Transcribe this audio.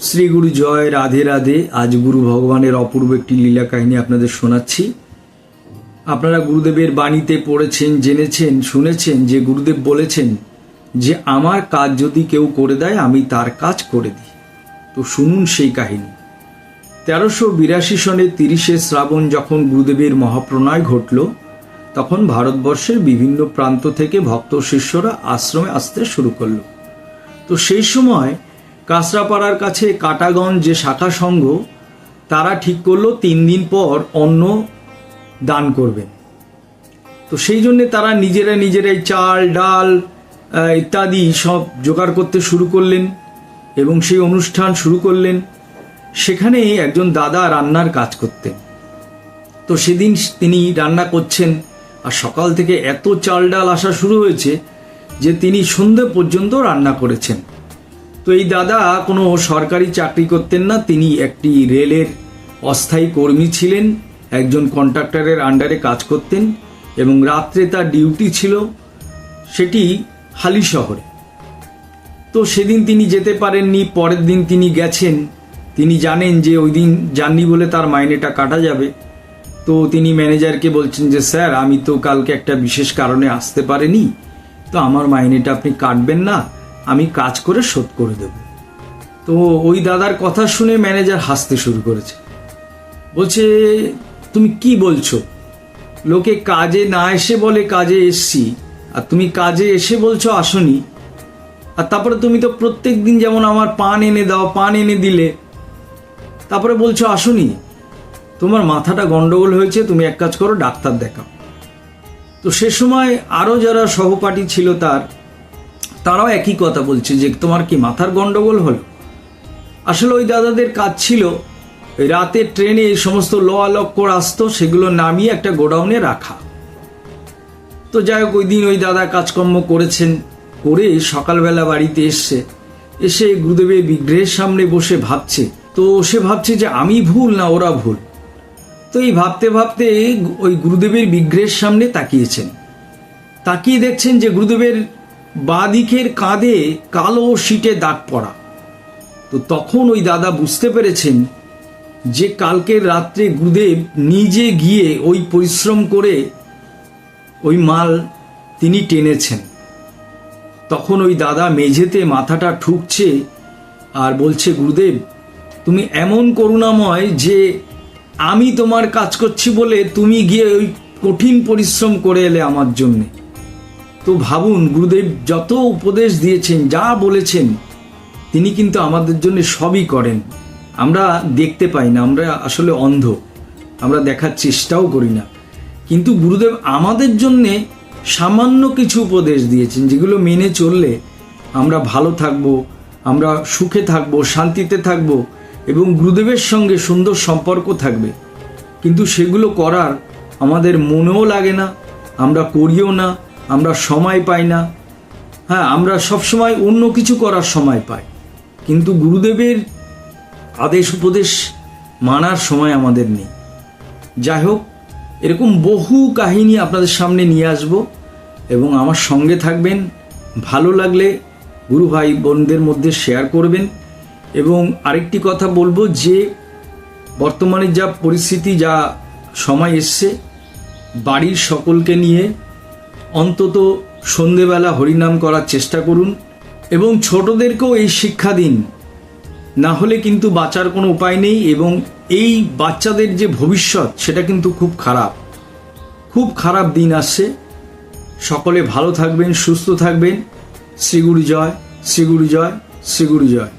শ্রী গুরু জয়, রাধে রাধে। আজ গুরু ভগবানের অপূর্ব একটি লীলা কাহিনী আপনাদের শোনাচ্ছি। আপনারা গুরুদেবের বাণীতে পড়েছেন, জেনেছেন, শুনেছেন, যে গুরুদেব বলেছেন যে, আমার কাজ যদি কেউ করে দেয়, আমি তার কাজ করে দিই। তো শুনুন সেই কাহিনী। তেরোশো বিরাশি সনে তিরিশে শ্রাবণ যখন গুরুদেবের মহাপ্রণয় ঘটল, তখন ভারতবর্ষের বিভিন্ন প্রান্ত থেকে ভক্ত শিষ্যরা আশ্রমে আসতে শুরু করল। তো সেই সময় কাঁচরাপাড়ার কাছে কাটাগঞ্জ যে শাখা সংঘ, তারা ঠিক করল তিন দিন পর অন্ন দান করবেন তো সেই জন্যে তারা নিজেরা নিজেরাই চাল, ডাল ইত্যাদি সব জোগাড় করতে শুরু করলেন এবং সেই অনুষ্ঠান শুরু করলেন। সেখানে একজন দাদা রান্নার কাজ করতেন। তো সেদিন তিনি রান্না করছেন আর সকাল থেকে এত চাল, ডাল আসা শুরু হয়েছে যে তিনি সন্ধে পর্যন্ত রান্না করেছেন। তো এই দাদা কোনো সরকারি চাকরি করতেন না, তিনি একটি রেলের অস্থায়ী কর্মী ছিলেন, একজন কন্ট্রাক্টরের আন্ডারে কাজ করতেন এবং রাত্রে তার ডিউটি ছিল সেটি হালি শহরে। তো সেদিন তিনি যেতে পারেননি, পরের দিন তিনি গেছেন। তিনি জানেন যে ওই দিন যাননি বলে তার মাইনেটা কাটা যাবে। তো তিনি ম্যানেজারকে বলছেন যে, স্যার, আমি তো কালকে একটা বিশেষ কারণে আসতে পারিনি। তো আমার মাইনেটা আপনি কাটবেন না আমি কাজ করে শোধ করে দেব। তো ওই দাদার কথা শুনে ম্যানেজার হাসতে শুরু করেছে। বলছে, তুমি কি বলছো? লোকে কাজে না এসে বলে কাজে এসছি, আর তুমি কাজে এসে বলছো আসনি। আর তারপরে তুমি তো প্রত্যেক দিন যেমন আমার পান এনে দাও, পান এনে দিলে, তারপরে বলছো আসনি। তোমার মাথাটা গন্ডগোল হয়েছে, তুমি এক কাজ করো, ডাক্তার দেখাও। তো সে সময় আরও যারা সহপাঠী ছিল তার তারাও একই কথা বলছে যে তোমার কি মাথার গন্ডগোল হলো? আসলে ওই দাদাদের কাজ ছিল রাতে ট্রেনে এই সমস্ত লোয়া লক্কর আসতো সেগুলো নামিয়ে একটা গোডাউনে রাখা। তো যাই হোক ওই দিন ওই দাদা কাজকর্ম করেছেন, করে সকালবেলা বাড়িতে এসছে। এসে গুরুদেবের বিগ্রহের সামনে বসে ভাবছে। তো সে ভাবছে যে আমি ভুল না ওরা ভুল? তো এই ভাবতে ভাবতে ওই গুরুদেবের বিগ্রহের সামনে তাকিয়েছেন। তাকিয়ে দেখছেন যে গুরুদেবের বাঁদিকের কাঁধে কালো শিটে দাগ পড়া। তো তখন ওই দাদা বুঝতে পেরেছেন যে কালকের রাত্রে গুরুদেব নিজে গিয়ে ওই পরিশ্রম করে ওই মাল তিনি টেনেছেন। তখন ওই দাদা মেঝেতে মাথাটা ঠুকছে আর বলছে, গুরুদেব, তুমি এমন করুণাময় যে আমি তোমার কাজ করছি বলে তুমি গিয়ে ওই কঠিন পরিশ্রম করে এলে আমার জন্যে। তো ভাবুন, গুরুদেব যত উপদেশ দিয়েছেন, যা বলেছেন, তিনি কিন্তু আমাদের জন্য সবই করেন। আমরা দেখতে পাই না, আমরা আসলে অন্ধ। আমরা দেখার চেষ্টাও করি না। কিন্তু গুরুদেব আমাদের জন্যে সামান্য কিছু উপদেশ দিয়েছেন, যেগুলো মেনে চললে আমরা ভালো থাকব, আমরা সুখে থাকব, শান্তিতে থাকব, এবং গুরুদেবের সঙ্গে সুন্দর সম্পর্ক থাকবে। কিন্তু সেগুলো করার আমাদের মনেও লাগে না, আমরা করিও না আমরা সময় পাই না। হ্যাঁ আমরা সবসময় অন্য কিছু করার সময় পাই। কিন্তু গুরুদেবের আদেশ উপদেশ মানার সময় আমাদের নেই। যাই হোক, এরকম বহু কাহিনী আপনাদের সামনে নিয়ে আসব এবং আমার সঙ্গে থাকবেন, ভালো লাগলে গুরু ভাই বোনদের মধ্যে শেয়ার করবেন এবং আরেকটি কথা বলব যে, বর্তমানে যা পরিস্থিতি, যা সময় এসছে, বাড়ির সকলকে নিয়ে অন্তত সন্ধেবেলা হরিনাম করার চেষ্টা করুন এবং ছোটদেরকেও এই শিক্ষা দিন। না হলে কিন্তু বাঁচার কোনো উপায় নেই এবং এই বাচ্চাদের যে ভবিষ্যৎ, সেটা কিন্তু খুব খারাপ। খুব খারাপ দিন আসছে। সকলে ভালো থাকবেন, সুস্থ থাকবেন। শ্রীগুরু জয় শ্রীগুরু জয় শ্রীগুরু জয়।